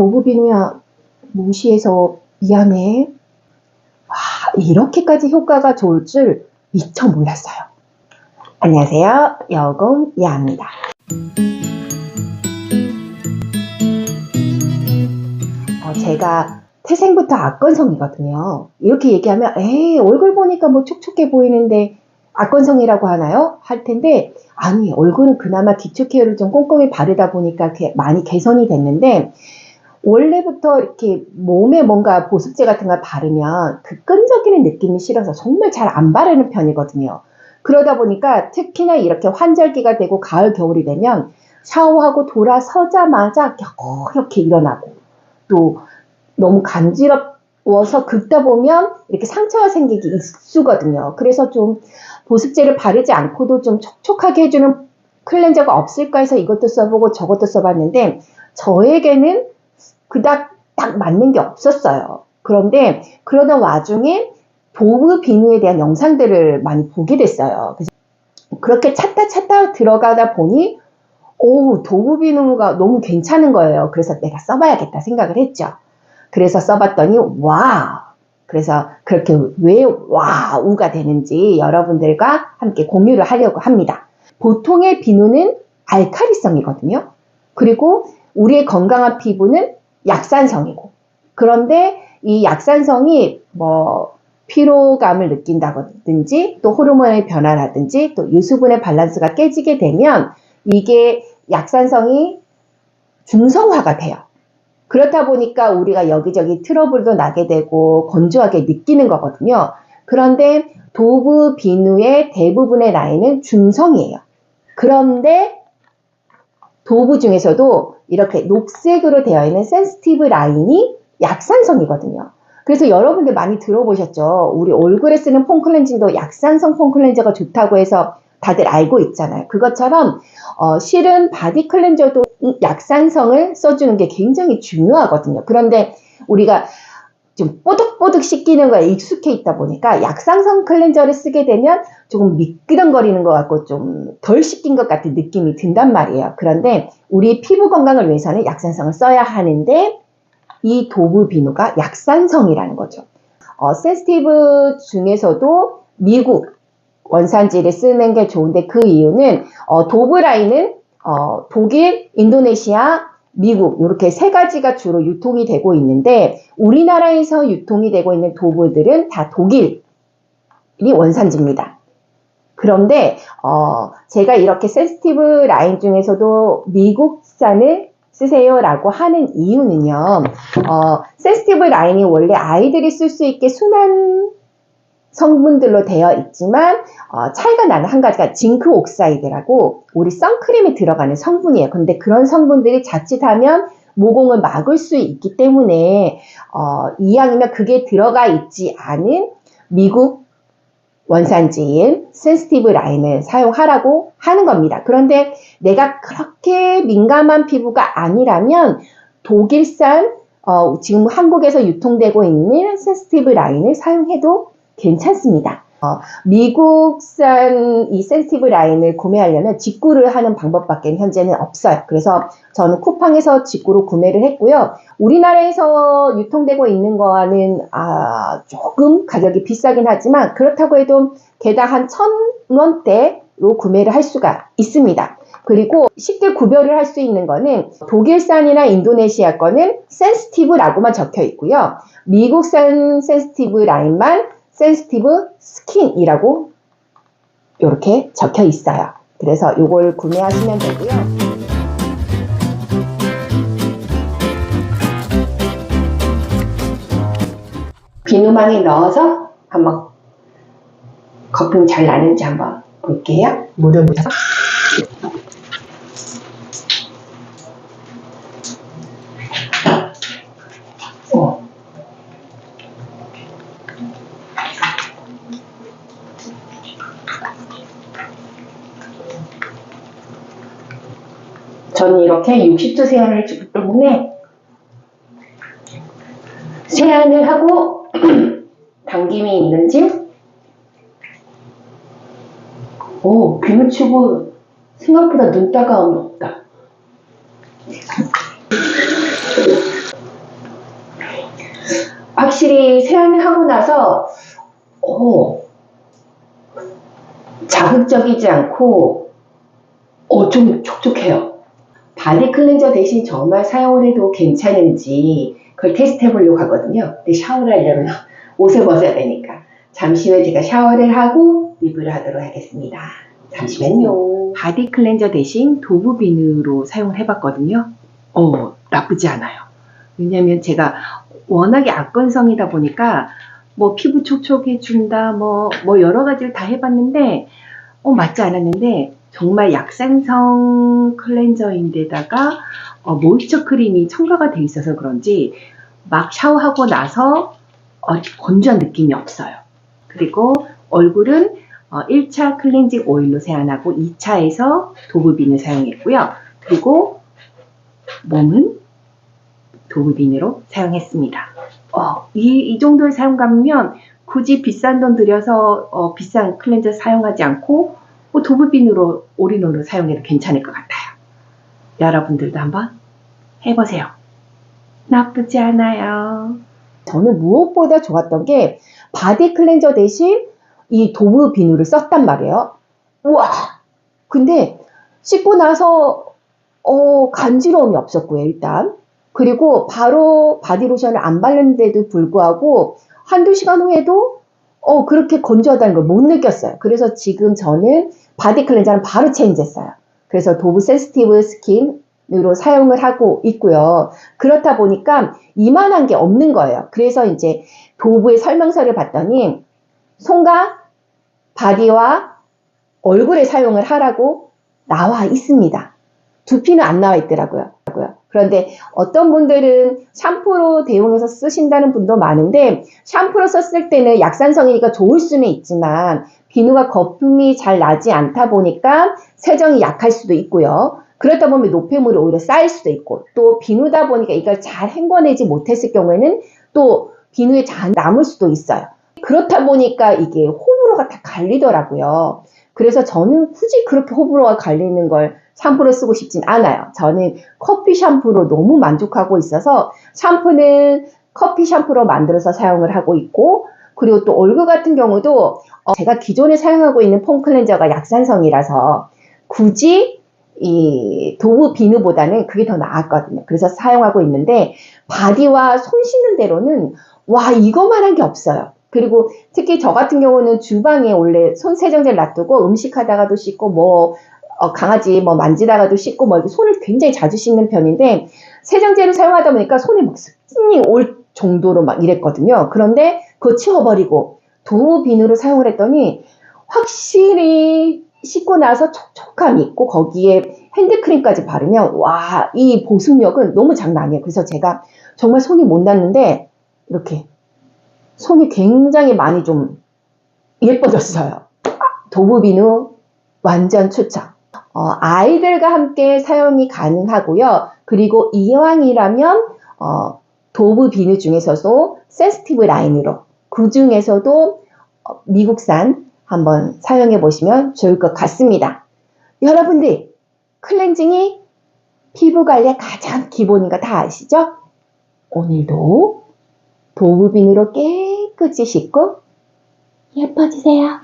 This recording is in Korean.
도구비누야 무시해서 미안해. 와, 이렇게까지 효과가 좋을 줄 미처 몰랐어요. 안녕하세요. 여공 야입니다. 어, 제가 태생부터 악건성이거든요. 이렇게 얘기하면 에이 얼굴 보니까 뭐 촉촉해 보이는데 악건성이라고 하나요? 할 텐데 아니 얼굴은 그나마 기초 케어를 좀 꼼꼼히 바르다 보니까 많이 개선이 됐는데 원래부터 이렇게 몸에 뭔가 보습제 같은 걸 바르면 그 끈적이는 느낌이 싫어서 정말 잘 안 바르는 편이거든요. 그러다 보니까 특히나 이렇게 환절기가 되고 가을 겨울이 되면 샤워하고 돌아서자마자 이렇게 일어나고 또 너무 간지러워서 긁다 보면 이렇게 상처가 생기기 일쑤거든요. 그래서 좀 보습제를 바르지 않고도 좀 촉촉하게 해주는 클렌저가 없을까 해서 이것도 써보고 저것도 써봤는데 저에게는 그닥 딱 맞는 게 없었어요. 그런데 그러던 와중에 도구 비누에 대한 영상들을 많이 보게 됐어요. 그래서 그렇게 찾다 찾다 들어가다 보니 오 도구 비누가 너무 괜찮은 거예요. 그래서 내가 써봐야겠다 생각을 했죠. 그래서 써봤더니 와 그래서 그렇게 왜 와우가 되는지 여러분들과 함께 공유를 하려고 합니다. 보통의 비누는 알카리성이거든요. 그리고 우리의 건강한 피부는 약산성이고 그런데 이 약산성이 뭐 피로감을 느낀다든지 또 호르몬의 변화라든지 또 유수분의 밸런스가 깨지게 되면 이게 약산성이 중성화가 돼요. 그렇다 보니까 우리가 여기저기 트러블도 나게 되고 건조하게 느끼는 거거든요. 그런데 도구 비누의 대부분의 라인은 중성이에요. 그런데 도구 중에서도 이렇게 녹색으로 되어 있는 센스티브 라인이 약산성이거든요. 그래서 여러분들 많이 들어보셨죠? 우리 얼굴에 쓰는 폼 클렌징도 약산성 폼 클렌저가 좋다고 해서 다들 알고 있잖아요. 그것처럼 어, 실은 바디 클렌저도 약산성을 써주는 게 굉장히 중요하거든요. 그런데 우리가 좀 뽀득뽀득 씻기는 거에 익숙해 있다 보니까 약산성 클렌저를 쓰게 되면 조금 미끄덩거리는 것 같고 좀 덜 씻긴 것 같은 느낌이 든단 말이에요. 그런데 우리 피부 건강을 위해서는 약산성을 써야 하는데 이 도구 비누가 약산성이라는 거죠. 어, 센스티브 중에서도 미국 원산지를 쓰는 게 좋은데 그 이유는 어, 도브 라인은 어, 독일, 인도네시아, 미국 이렇게 세 가지가 주로 유통이 되고 있는데 우리나라에서 유통이 되고 있는 도구들은 다 독일이 원산지입니다. 그런데 어, 제가 이렇게 센스티브 라인 중에서도 미국산을 쓰세요라고 하는 이유는요. 어, 센스티브 라인이 원래 아이들이 쓸 수 있게 순한 성분들로 되어 있지만 어, 차이가 나는 한 가지가 징크 옥사이드라고 우리 선크림에 들어가는 성분이에요. 근데 그런 성분들이 자칫하면 모공을 막을 수 있기 때문에 어, 이왕이면 그게 들어가 있지 않은 미국 원산지인 센스티브 라인을 사용하라고 하는 겁니다. 그런데 내가 그렇게 민감한 피부가 아니라면 독일산 어, 지금 한국에서 유통되고 있는 센스티브 라인을 사용해도 괜찮습니다. 어, 미국산 이 센스티브 라인을 구매하려면 직구를 하는 방법밖에 현재는 없어요. 그래서 저는 쿠팡에서 직구로 구매를 했고요. 우리나라에서 유통되고 있는 거는 아, 조금 가격이 비싸긴 하지만 그렇다고 해도 개당 한 천 원대로 구매를 할 수가 있습니다. 그리고 쉽게 구별을 할 수 있는 거는 독일산이나 인도네시아 거는 센스티브라고만 적혀 있고요. 미국산 센스티브 라인만 센스티브 스킨이라고 이렇게 적혀 있어요. 그래서 이걸 구매하시면 되고요. 비누망에 넣어서 한번 거품 잘 나는지 한번 볼게요. 물을 묻혀서. 어. 저는 이렇게 60도 세안을 해주기 때문에 세안을 하고 당김이 있는지 오 비누치고 생각보다 눈 따가움이 없다 확실히 세안을 하고 나서 어, 자극적이지 않고 어, 좀 촉촉해요. 바디 클렌저 대신 정말 사용을 해도 괜찮은지 그걸 테스트 해보려고 하거든요. 근데 샤워를 하려면 옷을 벗어야 되니까 잠시 후에 제가 샤워를 하고 리뷰를 하도록 하겠습니다. 잠시만요. 바디 클렌저 대신 도브 비누로 사용을 해봤거든요. 어, 나쁘지 않아요. 왜냐면 제가 워낙에 악건성이다 보니까 뭐 피부 촉촉해 준다, 뭐, 뭐 여러 가지를 다 해봤는데, 어, 맞지 않았는데, 정말 약산성 클렌저인데다가, 어, 모이처 크림이 첨가가 돼 있어서 그런지, 막 샤워하고 나서, 어, 건조한 느낌이 없어요. 그리고 얼굴은 어, 1차 클렌징 오일로 세안하고 2차에서 도브 비누 사용했고요. 그리고 몸은 도브 비누로 사용했습니다. 어, 이, 이 정도의 사용감이면 굳이 비싼 돈 들여서 어, 비싼 클렌저 사용하지 않고 뭐 도브 비누로 올인원으로 사용해도 괜찮을 것 같아요. 여러분들도 한번 해보세요. 나쁘지 않아요. 저는 무엇보다 좋았던 게 바디 클렌저 대신 이 도브 비누를 썼단 말이에요. 우와! 근데 씻고 나서 어, 간지러움이 없었고요, 일단. 그리고 바로 바디로션을 안 바르는데도 불구하고 한두 시간 후에도 어, 그렇게 건조하다는 걸 못 느꼈어요. 그래서 지금 저는 바디 클렌저는 바로 체인지했어요. 그래서 도브 센스티브 스킨으로 사용을 하고 있고요. 그렇다 보니까 이만한 게 없는 거예요. 그래서 이제 도브의 설명서를 봤더니 손과 바디와 얼굴에 사용을 하라고 나와 있습니다. 두피는 안 나와 있더라고요. 그런데 어떤 분들은 샴푸로 대용해서 쓰신다는 분도 많은데 샴푸로 썼을 때는 약산성이니까 좋을 수는 있지만 비누가 거품이 잘 나지 않다 보니까 세정이 약할 수도 있고요. 그렇다 보면 노폐물이 오히려 쌓일 수도 있고 또 비누다 보니까 이걸 잘 헹궈내지 못했을 경우에는 또 비누에 잔 남을 수도 있어요. 그렇다 보니까 이게 호불호가 다 갈리더라고요. 그래서 저는 굳이 그렇게 호불호가 갈리는 걸 샴푸로 쓰고 싶진 않아요. 저는 커피 샴푸로 너무 만족하고 있어서 샴푸는 커피 샴푸로 만들어서 사용을 하고 있고 그리고 또 얼굴 같은 경우도 어, 제가 기존에 사용하고 있는 폼 클렌저가 약산성이라서 굳이 이 도브 비누보다는 그게 더 나았거든요. 그래서 사용하고 있는데 바디와 손 씻는 대로는 와 이거만 한 게 없어요. 그리고 특히 저 같은 경우는 주방에 원래 손 세정제를 놔두고 음식하다가도 씻고 뭐 어, 강아지 뭐 만지다가도 씻고 뭐 손을 굉장히 자주 씻는 편인데 세정제를 사용하다 보니까 손에 막 습진이 올 정도로 막 이랬거든요. 그런데 그거 치워버리고 도우 비누를 사용을 했더니 확실히 씻고 나서 촉촉함이 있고 거기에 핸드크림까지 바르면 와 이 보습력은 너무 장난 아니에요. 그래서 제가 정말 손이 못 났는데 이렇게 손이 굉장히 많이 좀 예뻐졌어요. 도브 비누 완전 추천. 어, 아이들과 함께 사용이 가능하고요. 그리고 이왕이라면 어, 도브 비누 중에서도 센스티브 라인으로 그 중에서도 어, 미국산 한번 사용해 보시면 좋을 것 같습니다. 여러분들 클렌징이 피부 관리의 가장 기본인 거 다 아시죠? 오늘도 도브 비누로 깨끗이 씻고 예뻐지세요.